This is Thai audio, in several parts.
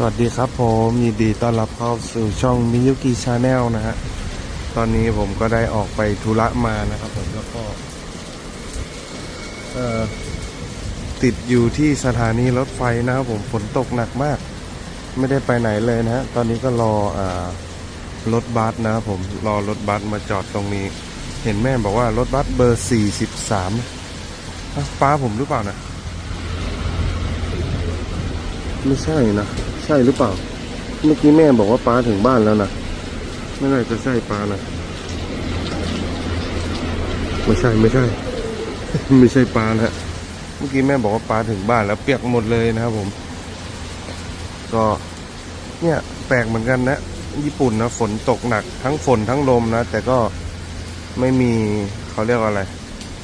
สวัสดีครับผมยินดีต้อนรับเข้าสู่ช่องมิยุกิชาแนลนะฮะตอนนี้ผมก็ได้ออกไปธุระมานะครับผมแล้วก็ติดอยู่ที่สถานีรถไฟนะครับผมฝนตกหนักมาก ไม่ได้ไปไหนเลยนะฮะตอนนี้ก็รออรถบัสนะครับผมรอรถบัสมาจอดตรงนี้ เห็นแม่บอกว่ารถบัสเบอร์ 43ป้าผมหรือเปล่านะไม่ใช่นะ ใช่หรือเปล่า เมื่อกี้แม่บอกว่าป้าถึงบ้านแล้วนะไม่น่าจะใช่ป้านะไม่ใช่ไม่ใช่ ไม่ใช่ป้านะเมื่อกี้แม่บอกว่าป้าถึงบ้านแล้วเปียกหมดเลยนะครับผม ก็เนี่ยแปลกเหมือนกันนะ ญี่ปุ่นนะฝนตกหนักทั้งฝนทั้งลมนะ แต่ก็ไม่มีเขาเรียกว่าอะไร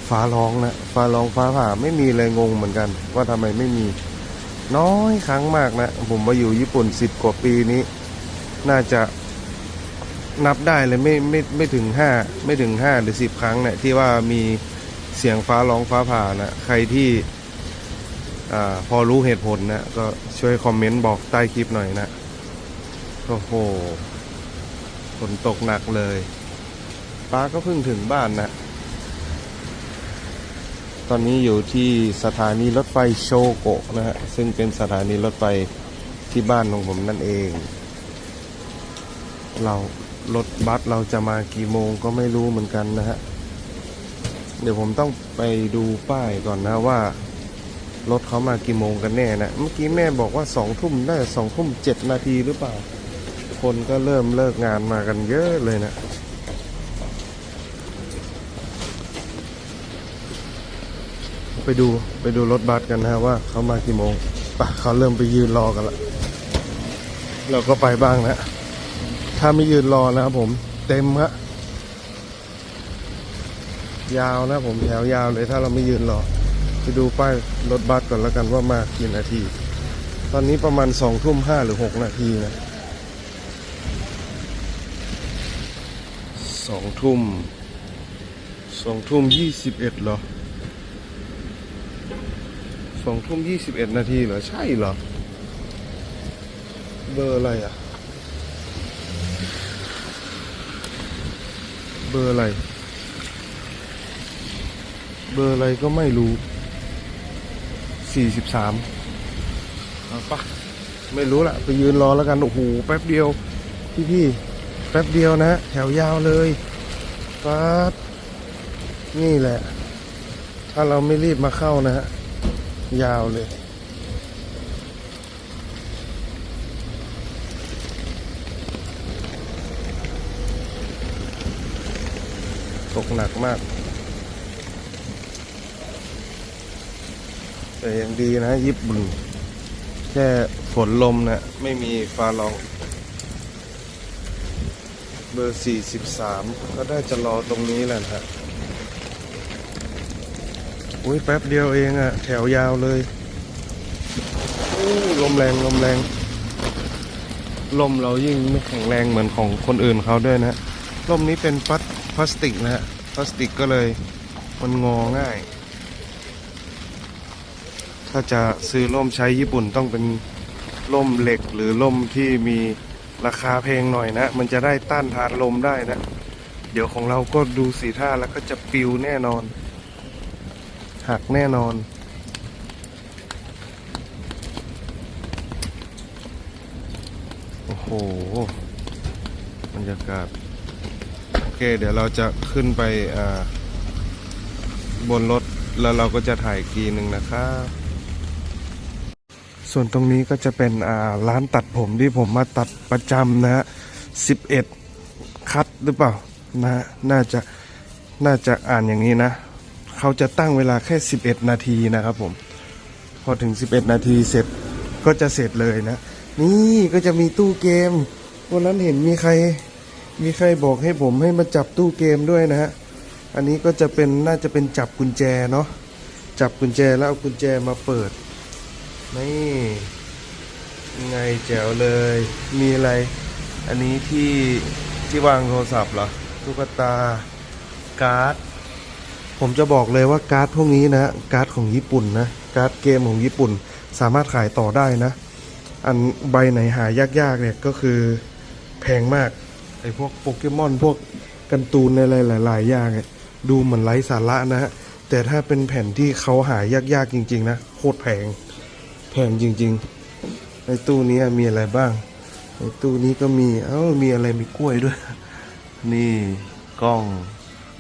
ฟ้าร้องนะ ฟ้าร้องฟ้าผ่าไม่มีเลยงงเหมือนกัน ว่าทำไมไม่มี น้อยครั้งมากนะ ผมมาอยู่ญี่ปุ่นสิบกว่าปีนี้ น่าจะนับได้เลยไม่ไม่ไม่ถึงห้าไม่ถึงห้าหรือสิบครั้งเนี่ยที่ว่ามีเสียงฟ้าร้องฟ้าผ่านะใครที่อาพอรู้เหตุผลนะก็ช่วยคอมเมนต์บอกใต้คลิปหน่อยนะโอ้โหฝนตกหนักเลยป้าก็เพิ่งถึงบ้านนะ ตอนนี้อยู่ที่สถานีรถไฟโชโกะนะฮะ ซึ่งเป็นสถานีรถไฟที่บ้านของผมนั่นเอง เรารถบัสเราจะมากี่โมงก็ไม่รู้เหมือนกันนะฮะ เดี๋ยวผมต้องไปดูป้ายก่อนนะว่ารถเขามากี่โมงกันแน่นะ เมื่อกี้แม่บอกว่าสองทุ่มได้สองทุ่มเจ็ดนาทีหรือเปล่า คนก็เริ่มเลิกงานมากันเยอะเลยนะ ไปดูไปดูรถบัสกันนะฮะว่าเขามากี่โมงปะเขาเริ่มไปยืนรอกันละเราก็ไปบ้างนะถ้าไม่ยืนรอนะครับผมเต็มฮะยาวนะผมแถวยาวเลยถ้าเราไม่ยืนรอไปดูป้ายรถบัสก่อนแล้วกันว่ามากี่นาที ตอนนี้ประมาณสองทุ่มห้าหรือหกนาทีนะสองทุ่มสองทุ่มยี่สิบเอ็ดเหรอ สองทุ่มยี่สิบเอ็ดนาทีเหรอ ใช่เหรอ เบอร์อะไรอะ เบอร์อะไร เบอร์อะไรก็ไม่รู้สี่สิบสามเอาปะไม่รู้ละไปยืนรอแล้วกัน โอ้โห แป๊บเดียว พี่พี่แป๊บเดียวนะ แถวยาวเลยป๊าดนี่แหละ ถ้าเราไม่รีบมาเข้านะฮะ ยาวเลย ตกหนักมาก แต่ยังดีนะญี่ปุ่น แค่ฝนลมนะ ไม่มีฟ้าร้อง เบอร์ 43 ก็ได้จะรอตรงนี้แหละนะฮะ อุ้ยแป๊บเดียวเองอะแถวยาวเลยลมแรงลมแรง ลมเรายิ่งไม่แข็งแรงเหมือนของคนอื่นเขาด้วยนะลมนี้เป็นพลาสพลาสติกนะฮะพลาสติกก็เลยมันงอง่าย ถ้าจะซื้อล่มใช้ญี่ปุ่นต้องเป็นล่มเหล็กหรือล่มที่มีราคาแพงหน่อยนะ มันจะได้ต้านทานลมได้นะ เดี๋ยวของเราก็ดูสีท่าแล้วก็จะปิวแน่นอน หักแน่นอน โอ้โหบรรยากาศ โอเค เดี๋ยวเราจะขึ้นไปบนรถ แล้วเราก็จะถ่ายกีหนึ่งนะครับส่วนตรงนี้ก็จะเป็นร้านตัดผมที่ผมมาตัดประจำนะฮะ11คัดหรือเปล่านะฮะน่าจะน่าจะอ่านอย่างนี้นะ เขาจะตั้งเวลาแค่ 11 นาทีนะครับผม พอถึง 11 นาทีเสร็จก็จะเสร็จเลยนะ นี่ก็จะมีตู้เกม วันนั้นเห็นมีใคร มีใครบอกให้ผมให้มาจับตู้เกมด้วยนะฮะ อันนี้ก็จะเป็นน่าจะเป็นจับกุญแจเนาะ จับกุญแจแล้วเอากุญแจมาเปิด นี่ไงแจ๋วเลย มีอะไร อันนี้ที่ที่วางโทรศัพท์เหรอ ตุ๊กตา การ์ด ผมจะบอกเลยว่าการ์ดพวกนี้นะการ์ดของญี่ปุ่นนะการ์ดเกมของญี่ปุ่นสามารถขายต่อได้นะ อันใบไหนหายากๆเนี่ยก็คือแพงมากไอ้พวกโปเกมอนพวกการ์ตูนอะไรหลาย ๆ อย่างเนี่ยดูเหมือนไร้สาระนะฮะแต่ถ้าเป็นแผ่นที่เขาหายากๆจริง ๆ นะโคตรแพงแพงจริง ๆ ในตู้นี้มีอะไรบ้าง ในตู้นี้ก็มีเอ้ามีอะไรมีกล้วยด้วย นี่กล้อง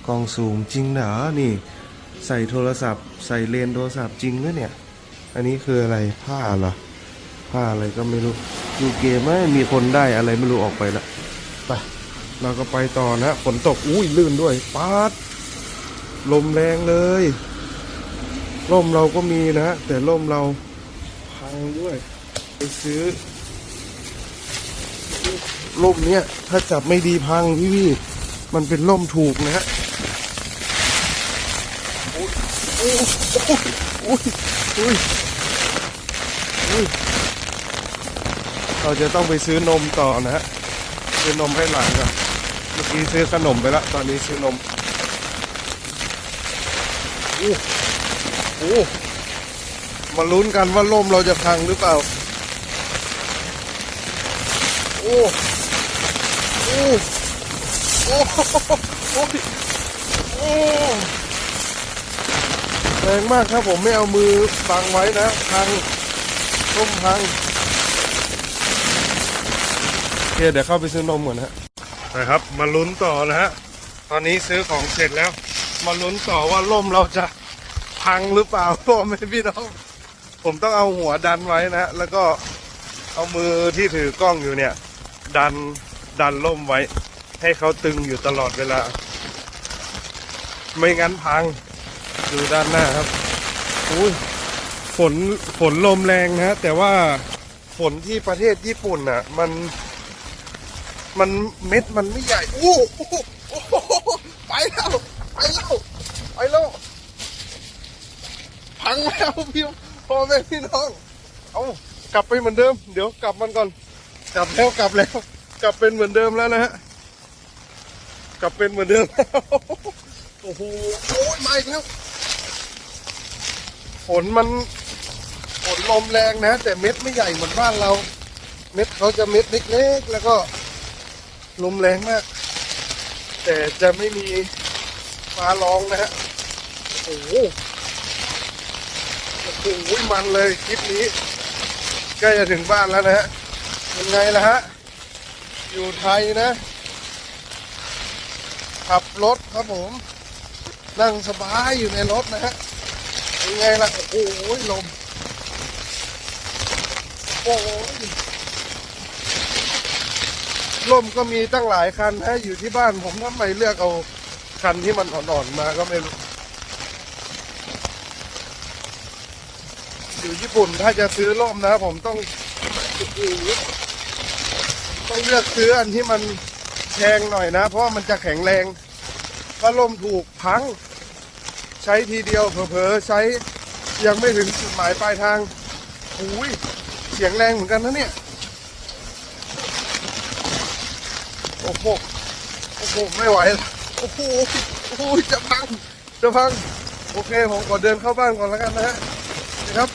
กล้องซูมจริงเหรอนี่ ใส่โทรศัพท์ ใส่เลนโทรศัพท์จริงด้วยเนี่ย อันนี้คืออะไรผ้าเหรอผ้าอะไรก็ไม่รู้ดูเกมไหมมีคนได้อะไรไม่รู้ออกไปละไปเราก็ไปต่อนะฝนตกอุ้ยลื่นด้วยปาดลมแรงเลยร่มเราก็มีนะแต่ร่มเราพังด้วย ไปซื้อร่มเนี้ยถ้าจับไม่ดีพังพี่พี่มันเป็นร่มถูกนะฮะโอ้ยโอ้ยโอ้ยโอ้ยโอ้ย เราจะต้องไปซื้อนมต่อนะฮะ ซื้อนมให้หลานก่อนเมื่อกี้ซื้อขนมไปแล้ว ตอนนี้ซื้อนมโอ้โอ้มาลุ้นกันว่าร่มเราจะพังหรือเปล่า โอ้โอ้โอ้โอ้ยโอ้ แรงมากครับผมไม่เอามือบังไว้นะพังร่มพังโอเคเดี๋ยวเข้าไปซื้อนมก่อนนะนะครับ มาลุ้นต่อนะฮะตอนนี้ซื้อของเสร็จแล้ว มาลุ้นต่อว่าร่มเราจะพังหรือเปล่าพ่อแม่พี่น้องผมต้องเอาหัวดันไว้นะแล้วก็เอามือที่ถือกล้องอยู่เนี่ย ดันดันล่มไว้ ให้เขาตึงอยู่ตลอดเวลา ไม่งั้นพัง ดูด้านหน้าครับอุ้ยฝนฝนลมแรงนะแต่ว่าฝนที่ประเทศญี่ปุ่นน่ะ มัน มันเม็ดมันไม่ใหญ่อู้โอ้โหไปแล้วไปแล้วไปแล้วพังแล้วพี่พ่อแม่พี่น้องเอากลับไปเหมือนเดิม เดี๋ยวกลับมันก่อน กลับแล้วกลับแล้ว กลับเป็นเหมือนเดิมแล้วนะฮะกลับเป็นเหมือนเดิมแล้วโอ้โหโอ้ยมาอีกแล้ว ฝนมันฝนลมแรงนะ แต่เม็ดไม่ใหญ่เหมือนบ้านเรา เม็ดเขาจะเม็ดเล็กๆแล้วก็ลมแรงมาก แต่จะไม่มีฟ้าร้องนะฮะโอ้โหโอ้โหมันเลยคลิปนี้ใกล้จะถึงบ้านแล้วนะฮะยังไงล่ะฮะ อยู่ไทยนะ ขับรถครับผม นั่งสบายอยู่ในรถนะฮะ ยังไงล่ะ โอ้โหลม โอ้ยลมก็มีตั้งหลายคันฮะอยู่ที่บ้านผมทำไมเลือกเอาคันที่มันอ่อนๆมาก็ไม่รู้ อยู่ญี่ปุ่นถ้าจะซื้อร่มนะ ผมต้องต้องเลือกซื้ออันที่มันแพงหน่อยนะ เพราะมันจะแข็งแรง ถ้าร่มถูกพัง ใช้ทีเดียวเผลอๆใช้ยังไม่ถึงจุดหมายปลายทางหูยเสียงแรงเหมือนกันนะเนี่ย โอ้โห โอ้โห ไม่ไหวแล้วโอ้โห โอ้โห จะพัง จะพัง โอเค ผมขอเดินเข้าบ้านก่อนแล้วกันนะฮะนะครับ